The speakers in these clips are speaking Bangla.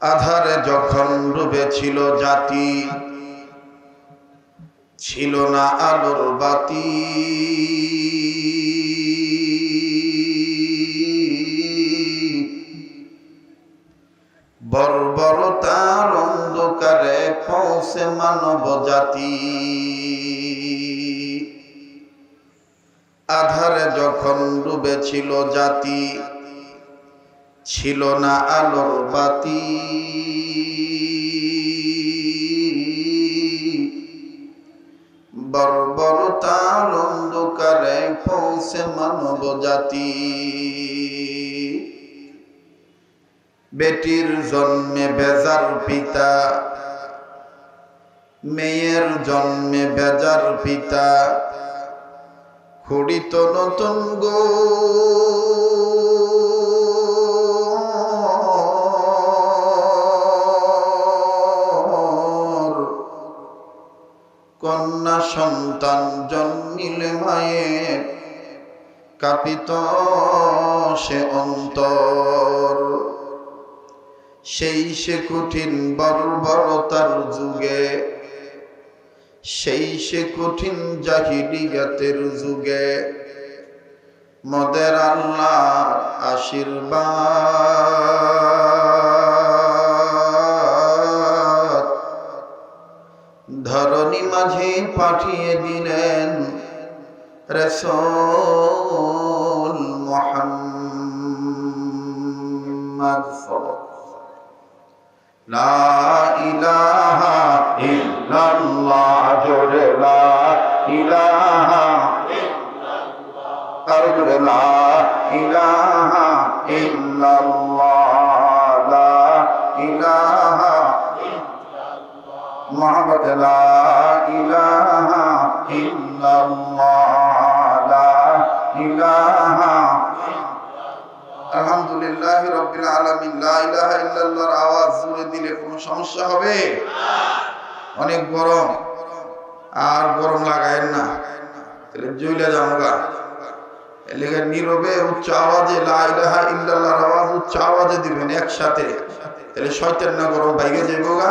আধারে যখন ডুবেছিল জাতি, ছিল না আলোর বাতি। বর্বরতার অন্ধকারে পৌঁছে মানব জাতি। আধারে যখন ডুবেছিল জাতি ছিল না আলোর বাতি। বর্বরতার অন্ধকারে পৌঁছে মানব জাতি। বেটির জন্মে বেজার পিতা, মেয়ের জন্মে বেজার পিতা। খুড়িত নতুন গো। কন্যা সন্তান জন্মিলে মায়ের কাপিত সে অন্তর। সেই সে কঠিন বর্বরতার যুগে, সেই সে কঠিন জাহিলিয়াতের যুগে, মদের আল্লাহ আশীর্বাদ। পাঠিয়ে দিলেন রসুল মোহাম্মদ লা ইলাহা ইল্লাল্লাহ জোরে লা ইলাহা কারও জোরে লা ইলাহা ইল্লাল্লাহ লা ইলাহা মোহাম্মদ লা লা ইলাহা আলহামদুলিল্লাহ রব্বিল আলামিন, লা ইলাহা ইল্লাল্লাহর আওয়াজ জুড়ে দিলে কোনো সমস্যা হবে? অনেক গরম। আর গরম লাগায়েন না। তাহলে জইলে যামগা এলাকার নীরবে উচ্চ আওয়াজে লা ইলাহা ইল্লাল্লাহর আওয়াজ উচ্চ আওয়াজে দিবেন একসাথে। তাহলে শয়তান না গরম ভাইগে যাইবগা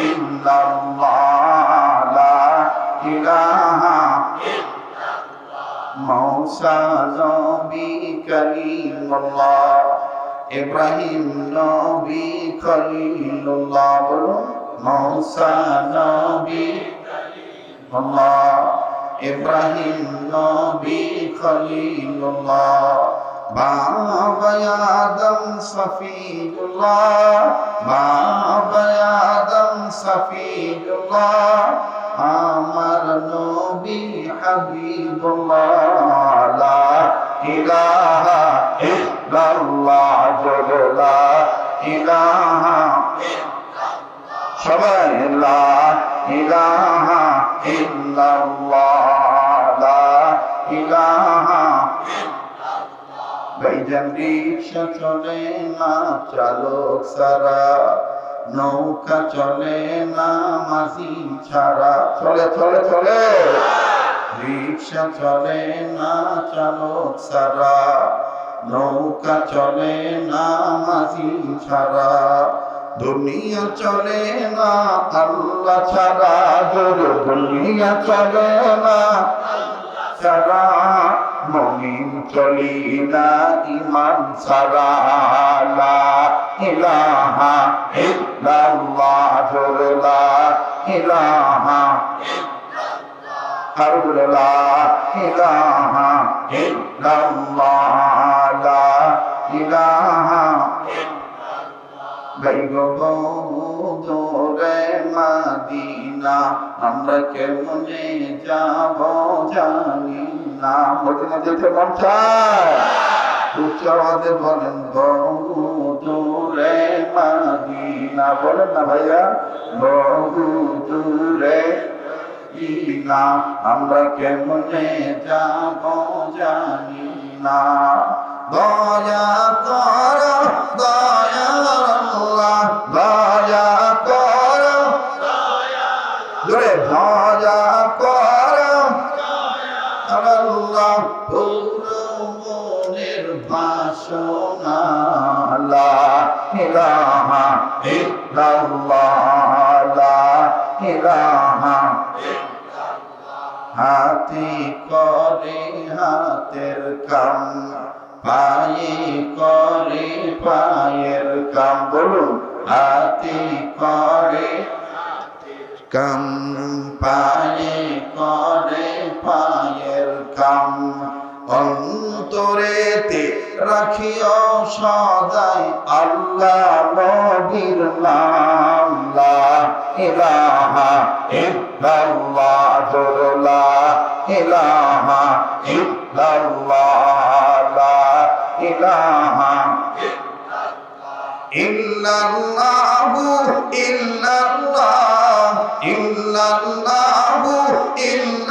ইল্লাল্লাহ লা ইলাহা মৌসা নবী কলিমুল্লাহ ইব্রাহিম নবী খলিলুল্লাহ বলুন, মৌসা নবী আল্লাহ ইব্রাহিম নবী খলিলুল্লাহ, বাবা আদম সফিউল্লাহ বাবা সফিউল্লাহ আমার নবী হাবিবুল্লাহ, লা ইলাহা ইল্লাল্লাহ জোরে লা ইলাহা সবাই লা ইলাহা ইল্লাল্লাহ, লা ইলাহা ভাইজান রিক্সা চলে না চালক সারা। নৌকা চলে না মাঝি ছাড়া। চলে চলে চলে। রিক্সা চলে না চালক সারা নৌকা চলে না মাঝি ছাড়া। দুনিয়া চলে না আল্লাহ ছাড়া। দুনিয়া চলে না। ছাড়া। মমিন চলি না ইমান লা ইলাহা ইল্লাল্লাহ লা ইলাহা আর ইলাহা ইল্লাল্লাহ ইলাহা আমরা কেমনে যাব জানি না যেতে মন বলেন, বহু দূরে মাদিনা। বলেন না ভাইয়া, বহু দূরে না আমরা কেমনে যাব জানি না। দয়া কর, দয়া আল্লাহ ইলাহা হাতি করে হাতের কাম, পায়ে করে পায়ের কাম। বলুন, হাতি করে কাম, পায়ে করে পায়ের কাম। অন্তরেতে রাখিও সদাই আল্লাহ নবীর নাম। লা ইলাহা ইল্লাল্লাহ জোরলা ইলাহা ইল্লাল্লাহ লা ইলাহা ইল্লাল্লাহু ইল্লাল্লাহ ইল্লাল্লাহু ইল্লাল্লাহ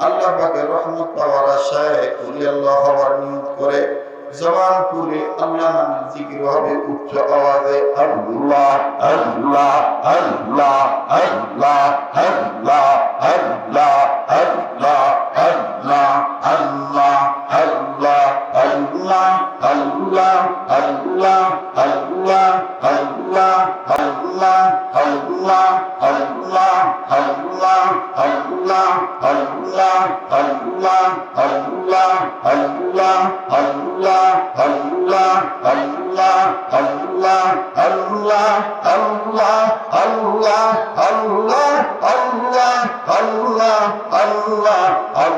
আল্লাহ পাকের রহমত পাওয়ার আশায় কুলি আল্লাহ হওয়ার নিয়োগ করে জবান খুলে আল্লাহ নামে জিকির হবে, উচ্চ আওয়াজে আল্লাহ আল্লাহ আল্লাহ আল্লাহ আল্লাহ আল্লাহ আল্লাহ।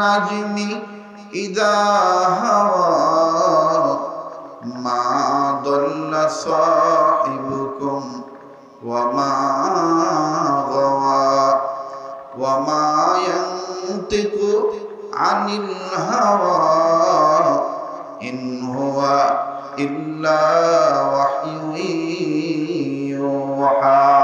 والنجم إذا هوى ما ضل صاحبكم وما غوى وما ينطق عن الهوى إن هو إلا وحي يوحى.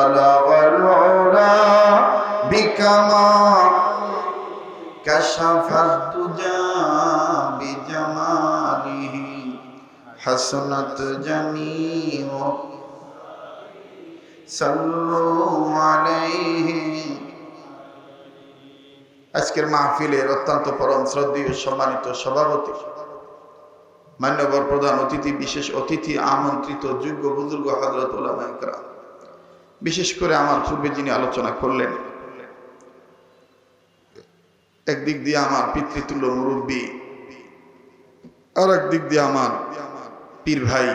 আলামিন বলগল উলা বিকামা كشف الدجى بجماله حسنت جميع صلوا عليه আজকের মাহফিলের অত্যন্ত পরম শ্রদ্ধেয় সম্মানিত সভাপতি মান্যবর প্রধান অতিথি বিশেষ অতিথি আমন্ত্রিত যোগ্য বুজুর্গ হজরত ওলামাইকরা বিশেষ করে আমার পূর্বে যিনি আলোচনা করলেন, একদিক দিয়ে আমার পিতৃতুল্য মুরব্বী আর একদিক দিয়ে আমার পীর ভাই,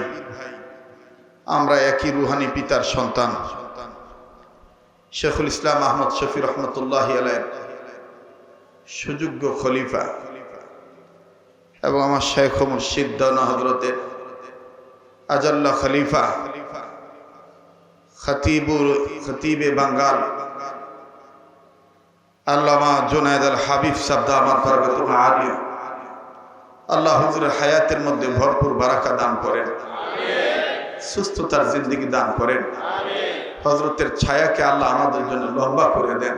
আমরা একই রুহানি পিতার সন্তান। শেখুল ইসলাম আহমদ শফি রহমতুল্লাহ আলের সুযোগ্য খলিফা এবং আমার শেখ মুর্শিদ দানা হজরতের আজাল্লা খলিফা। খতিবুল খতিবে বাঙ্গাল। আল্লামা জোনায়দ আল হাবিব সাবদা আমার বরকতুল আলিয়া। আল্লাহ হুজুরের হায়াতের মধ্যে ভরপুর বারাকা দান করেন। সুস্থতার জিন্দগি দান করেন। হজরতের ছায়াকে আল্লাহ আমাদের জন্য লম্বা করে দেন।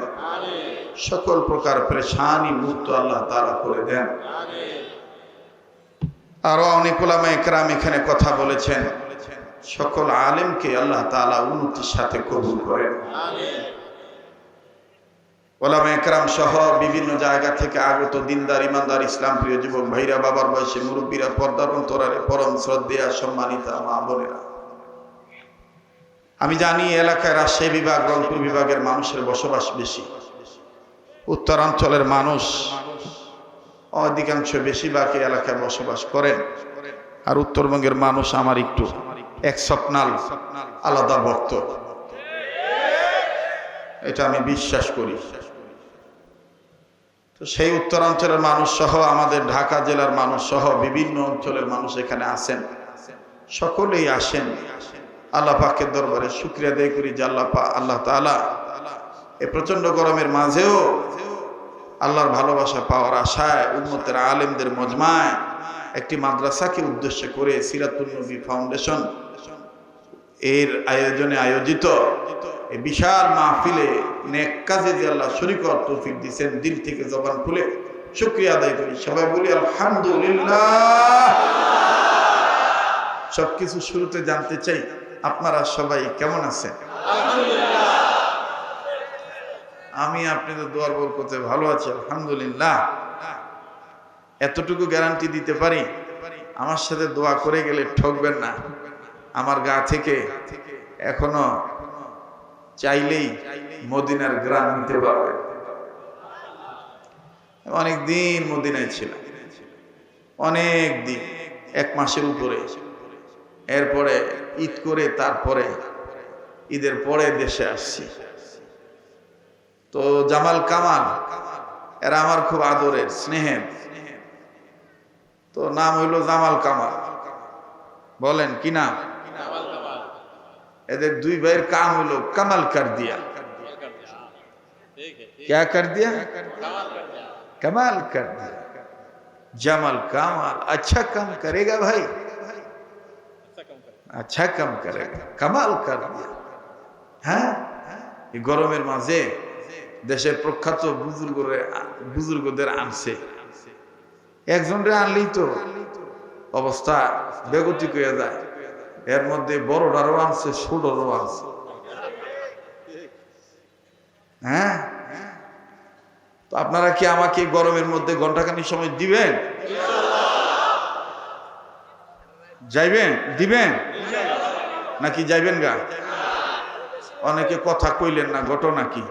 সকল প্রকার পরেশানি মুক্ত আল্লাহ তারা করে দেন। আরও অনেক ওলামা একরাম এখানে কথা বলেছেন। সকল আলেমকে আল্লাহ তাআলা উন্নতির সাথে কবুল করেন। ওলামা একরাম সহ বিভিন্ন জায়গা থেকে আগত দিনদার, ইমানদার, ইসলাম প্রিয় যুবক ভাইরা, বাবার বয়সে মুরব্বীরা পর্দার অন্তরারে পরম শ্রদ্ধেয়া, সম্মানিতা মা বোনেরা। আমি জানি এলাকায় রাজশাহী বিভাগ, রংপুর বিভাগের মানুষের বসবাস বেশি। উত্তরাঞ্চলের মানুষ অধিকাংশ বেশিরভাগ এলাকায় বসবাস করেন। আর উত্তরবঙ্গের মানুষ আমার একটু। এক স্বপ্নাল, আলাদা ভক্ত। এটা আমি বিশ্বাস করি। তো সেই উত্তরাঞ্চলের মানুষ সহ, আমাদের ঢাকা জেলার মানুষ সহ, বিভিন্ন অঞ্চলের মানুষ এখানে আসেন সকলেই আসেন। আল্লাহ পাকের দরবারে শুক্রিয়া দেয় করি যে আল্লাহ আল্লাহ তালা এ প্রচণ্ড গরমের মাঝেও আল্লাহর ভালোবাসা পাওয়ার আশায় উন্মতের আলেমদের মজমায় একটি মাদ্রাসাকে উদ্দেশ্য করে সিরাতুল নবী ফাউন্ডেশন এর আয়োজনে আয়োজিত বিশাল মাহফিলে নেক কাজে যে আল্লাহ শরীকর তৌফিক দিয়েছেন দিল থেকে জবান খুলে শুক্রিয়া আদায় করি। সবাই বলি, আলহামদুলিল্লাহ। সবকিছু শুরুতে জানতে চাই, আপনারা সবাই কেমন আছেন? আমি আপনি তো দোয়ার বল করতে ভালো আছি, আলহামদুলিল্লাহ। এতটুকু গ্যারান্টি দিতে পারি, আমার সাথে দোয়া করে গেলে ঠকবেন না। আমার গা থেকে এখনও চাইলেই মদিনার গ্রাম নিতে পারবেন অনেক দিন মদিনায় ছিলাম। অনেক দিন, এক মাসের উপরে। এরপরে ঈদ করে তারপরে ঈদের পরে দেশে আসছি। তো জামাল কামাল, এরা আমার খুব আদরের, স্নেহের। তো নাম হইল জামাল কামাল। বলেন, কি নাম? এদের দুই ভাইয়ের কাম হইলো কামাল কর দিয়া क्या कर दिया कमाल कर दिया जमल कमाल अच्छा काम करेगा भाई अच्छा काम करेगा कमाल कर दिया হ্যাঁ এই গরমের মাঝে দেশের প্রখ্যাত বুজুর্গরে বুজুর্গদের আনছে একজন রে আনলেই তো অবস্থা বেগতিক হয়ে যায় এর মধ্যে বড়টারও আনছে ছোটরও আনছে হ্যাঁ? তো আপনারা কি আমাকে গরমের মধ্যে ঘন্টাখানি সময় দিবেন? যাইবেন? দিবেন? নাকি যাইবেন গা? অনেকে কথা কইলেন না, ঘটনা কি?